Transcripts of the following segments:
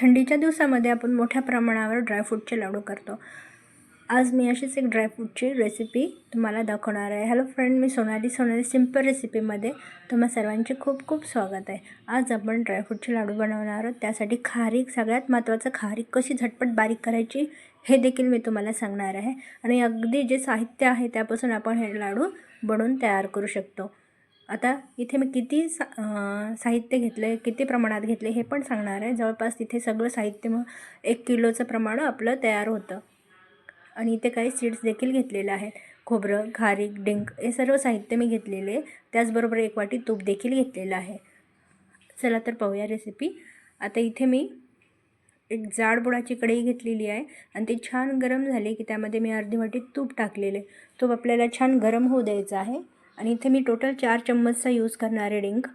थंडीच्या दिवसामध्ये आपण मोठ्या प्रमाणावर ड्रायफ्रूटचे लाडू करतो. आज मी अशीच एक ड्रायफ्रूटची रेसिपी तुम्हाला दाखवणार आहे. हॅलो फ्रेंड मी सोनाली सोनाली सिंपल रेसिपीमध्ये तुम्हा सर्वांचे खूप खूप स्वागत आहे. आज आपण ड्रायफ्रूटचे लाडू बनवणार आहोत. त्यासाठी खारीक सगळ्यात महत्त्वाचं खारीक कशी झटपट बारीक करायची हे देखील मी तुम्हाला सांगणार आहे. आणि अगदी जे साहित्य आहे त्यापासून आपण हे लाडू बनवून तयार करू शकतो. आता इथे मी किती सा साहित्य घेतलं आहे किती प्रमाणात घेतले हे पण सांगणार आहे. जवळपास तिथे सगळं साहित्य मग एक किलोचं प्रमाण आपलं तयार होतं. आणि इथे काही सीड्स देखील घेतलेले आहेत. खोबरं खारीक डिंक हे सर्व साहित्य मी घेतलेले. त्याचबरोबर एक वाटी तूप देखील घेतलेलं आहे. चला तर पाहूया रेसिपी आता इथे मी एक जाडबुडाची कढई घेतलेली आहे आणि ती छान गरम झाली की त्यामध्ये मी अर्धी वाटी तूप टाकलेले तूप आपल्याला छान गरम होऊ द्यायचं आहे. आणि इथे मी टोटल चार चम्मचचा यूज करणार आहे डिंक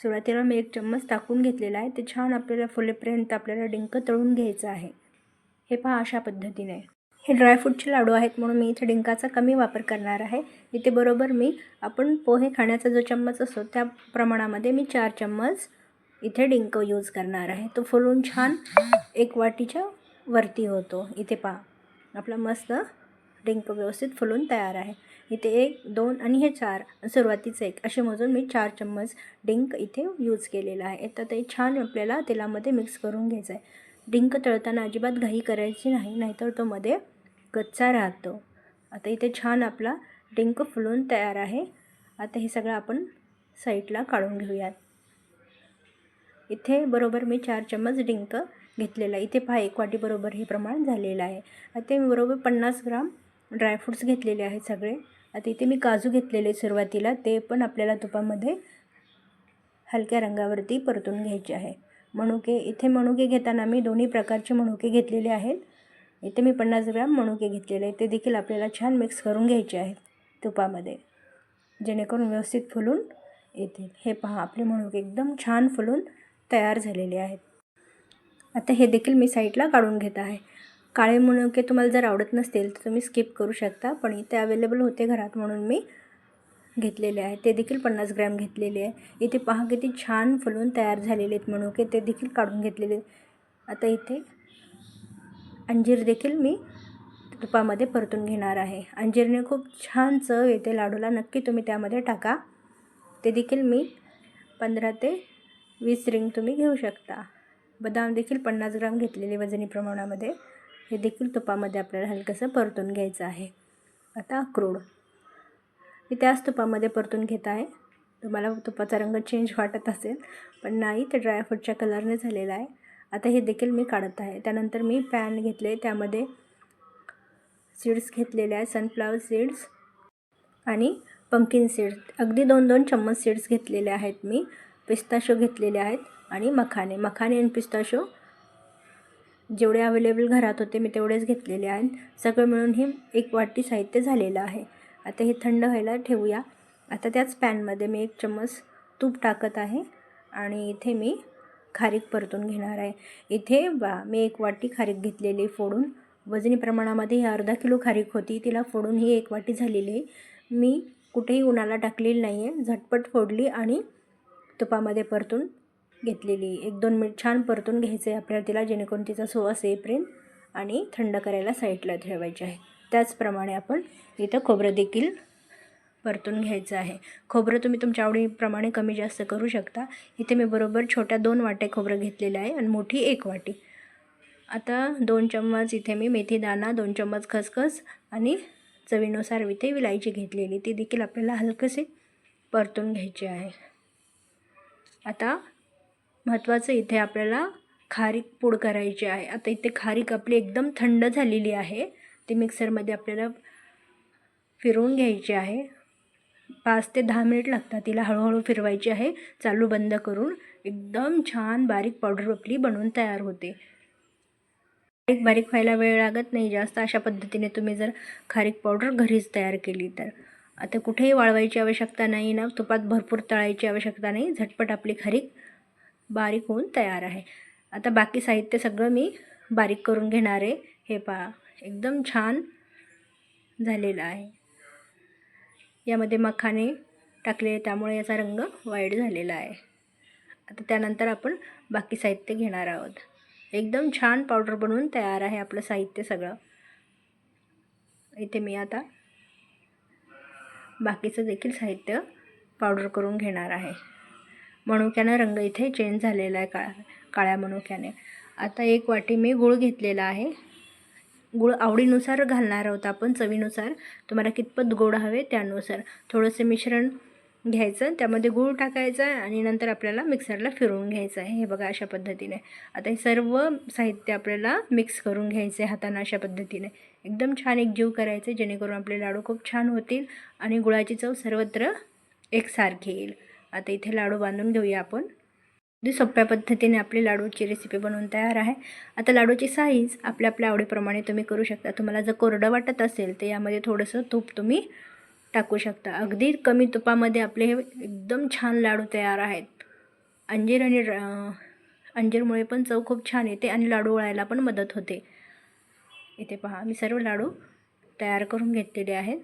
सुरुवातीला मी एक चम्मच टाकून घेतलेला आहे. ते छान आपल्याला फुलेपर्यंत आपल्याला डिंक तळून घ्यायचं आहे. हे पहा अशा पद्धतीने. हे ड्रायफ्रूटचे लाडू आहेत म्हणून मी इथे डिंकाचा कमी वापर करणार आहे. इथे बरोबर मी आपण पोहे खाण्याचा जो चम्मच असतो त्या प्रमाणामध्ये मी चार चम्मच इथे डिंक यूज करणार आहे. तो फुलून छान एक वाटीच्या वरती होतो. इथे पहा. आपला मस्त डिंक व्यवस्थित फुलून तयार आहे. इथे एक दोन आणि हे चार सुरुवातीचं एक. असे मोजून मी चार चम्मच डिंक इथे यूज केलेला आहे. तर ते छान आपल्याला तेलामध्ये मिक्स करून घ्यायचं आहे डिंक तळताना अजिबात घाई करायची नाही नाहीतर तो मध्ये कच्चा राहतो. आता इथे छान आपला डिंक फुलून तयार आहे. आता हे सगळं आपण साईडला काढून घेऊयात. इथे बरोबर मी चार चम्मच डिंक घेतलेला आहे. इथे पहा एक वाटीबरोबर हे प्रमाण झालेलं आहे. आता मी बरोबर पन्नास ग्राम ड्रायफ्रूट्स घेतलेले आहेत सगळे. आता इथे मी काजू घेतलेले सुरुवातीला ते पण आपल्याला तुपामध्ये हलक्या रंगावरती परतून घ्यायचे आहे. मणुके इथे मणुके घेताना मी दोन्ही प्रकारचे मणुके घेतलेले आहेत. इथे मी पन्नास ग्राम मणुके घेतलेले आहेत. ते देखील आपल्याला छान मिक्स करून घ्यायचे आहेत तुपामध्ये. जेणेकरून व्यवस्थित फुलून येतील. हे पहा आपले मणुके एकदम छान फुलून तयार झालेले आहेत. आता हे देखील मी साईडला काढून घेत आहे. काळे मुणके तुम्हाला जर आवडत नसतील तर तुम्ही स्किप करू शकता पण इथे अवेलेबल होते घरात म्हणून मी घेतलेले आहे. ते देखील पन्नास ग्रॅम घेतलेले आहे. इथे पहा किती छान फुलून तयार झालेले आहेत मणुके ते देखील काढून घेतलेले आता इथे अंजीर देखील मी तुपामध्ये परतून घेणार आहे. अंजीरने खूप छान चव येते लाडूला. नक्की तुम्ही त्यामध्ये टाका. ते देखील मी पंधरा ते वीस रिंग तुम्ही घेऊ शकता. बदाम देखील पन्नास ग्राम घेतलेले वजनी प्रमाणामध्ये. हे देखील तुपामध्ये आपल्याला हलकंसं परतून घ्यायचं आहे. आता अक्रोड. मी त्याच तुपामध्ये परतून घेत आहे. तुम्हाला तुपाचा रंग चेंज वाटत असेल पण नाही ते ड्रायफ्रूटच्या कलरने झालेला आहे. आता हे देखील मी काढत आहे. त्यानंतर मी पॅन घेतले त्यामध्ये सीड्स घेतलेले आहे सनफ्लावर सीड्स आणि पंकिन सीड्स अगदी दोन दोन चम्मच सीड्स घेतलेले आहेत मी. पिस्ताशो घेतलेले आहेत आणि मखाने. मखाने आणि पिस्ताशो जेवढे अवेलेबल घरात होते मी तेवढेच घेतलेले आहेत. सगळं मिळून हे एक वाटी साहित्य झालेलं आहे. आता हे थंड व्हायला ठेवूया. आता त्याच पॅनमध्ये मी एक चम्मच तूप टाकत आहे आणि इथे मी खारीक परतून घेणार आहे. इथे बा मी एक वाटी खारीक घेतलेली फोडून. वजनी प्रमाणामध्ये ही अर्धा किलो खारीक होती. तिला फोडून ही एक वाटी झालेली आहे. मी कुठेही उन्हाला टाकलेली नाही आहे झटपट फोडली आणि तुपामध्ये परतून घेतलेली. एक दोन मिनिट छान परतून घ्यायचं आहे आपल्याला तिला जेणेकरून तिचा सुवास येईपर्यंत आणि थंड करायला साईडला ठेवायचे आहे. त्याचप्रमाणे आपण इथं खोबरं देखील परतून घ्यायचं आहे. खोबरं तुम्ही तुमच्या आवडीप्रमाणे कमी जास्त करू शकता. इथे मी बरोबर छोट्या दोन वाट्या खोबरं घेतलेलं आहे आणि मोठी एक वाटी. आता दोन चम्मच इथे मी मेथी दाणा दोन चम्मच खसखस आणि चवीनुसार इथे विलायची घेतलेली. ती देखील आपल्याला हलकसे परतून घ्यायची आहे. आता महत्त्वाचं इथे आपल्याला खारीक पूड करायची आहे. आता इथे खारीक आपली एकदम थंड झालेली आहे. ती मिक्सरमध्ये आपल्याला फिरवून घ्यायची आहे. पाच ते दहा मिनिट लागतात तिला हळूहळू फिरवायची आहे. चालू बंद करून एकदम छान बारीक पावडर आपली बनवून तयार होते. बारीक बारीक व्हायला वेळ लागत नाही जास्त. अशा पद्धतीने तुम्ही जर खारीक पावडर घरीच तयार केली तर. आता कुठेही वाळवायची आवश्यकता नाही ना. तुपात भरपूर तळायची आवश्यकता नाही. झटपट आपली खारीक बारीक होऊन तयार आहे. आता बाकी साहित्य सगळं मी बारीक करून घेणार आहे. हे पहा एकदम छान झालेलं आहे. यामध्ये मखाने टाकले त्यामुळे याचा रंग वाईट झालेला आहे. आता त्यानंतर आपण बाकी साहित्य घेणार आहोत. एकदम छान पावडर बनवून तयार आहे आपलं साहित्य सगळं. इथे मी आता बाकीचं देखील साहित्य पावडर करून घेणार आहे. मनुक्यानं रंग इथे चेंज झालेला आहे काळा काळ्या मनुक्याने. आता एक वाटी मी गूळ घेतलेला आहे. गूळ आवडीनुसार घालणार आहोत आपण चवीनुसार. तुम्हाला कितपत गोड हवे त्यानुसार. थोडंसं मिश्रण घ्यायचं त्यामध्ये गूळ टाकायचं आणि नंतर आपल्याला मिक्सरला फिरवून घ्यायचं आहे. हे बघा अशा पद्धतीने. आता हे सर्व साहित्य आपल्याला मिक्स करून घ्यायचे हातानं अशा पद्धतीने. एकदम छान एक जीव करायचे जेणेकरून आपले लाडू खूप छान होतील आणि गुळाची चव सर्वत्र एकसारखी येईल. आता इथे लाडू बांधून घेऊया आपण. अगदी सोप्या पद्धतीने आपली लाडूची रेसिपी बनवून तयार आहे. आता लाडूची साईज आपल्या आपल्या आवडीप्रमाणे तुम्ही करू शकता. तुम्हाला जर कोरडं वाटत असेल तर यामध्ये थोडंसं तूप तुम्ही टाकू शकता. अगदी कमी तुपामध्ये आपले हे एकदम छान लाडू तयार आहेत. अंजीर आणि अंजीरमुळे पण चव खूप छान येते आणि लाडू वळायला पण मदत होते. इथे पहा मी सर्व लाडू तयार करून घेतलेले आहेत.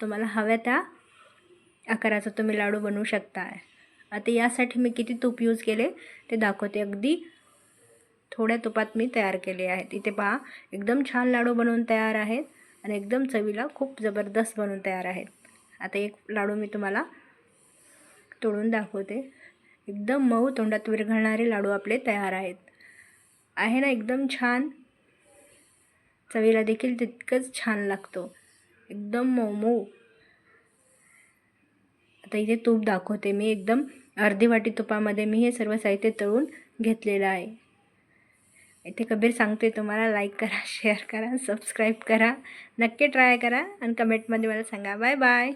तुम्हाला हव्या त्या आकाराचा तुम्ही लाडू बनवू शकता आता यासाठी मी किती तूप यूज केले ते दाखवते. अगदी थोड्या तुपात मी तयार केले आहेत. इथे पहा एकदम छान लाडू बनवून तयार आहेत आणि एकदम चवीला खूप जबरदस्त बनवून तयार आहेत. आता एक लाडू मी तुम्हाला तोडून दाखवते. एकदम मऊ तोंडात विरघळणारे लाडू आपले तयार आहेत. आहे ना एकदम छान. चवीला देखील तितकंच छान लागतो. एकदम मऊ मऊ. आता इथे तूप दाखवते मी एकदम अर्धी वाटी तुपामध्ये मी हे सर्व साहित्य तळून घेतलेलं आहे. इथे कबीर सांगते तुम्हाला लाईक करा शेअर करा सबस्क्राईब करा. नक्की ट्राय करा आणि कमेंटमध्ये मला सांगा. Bye bye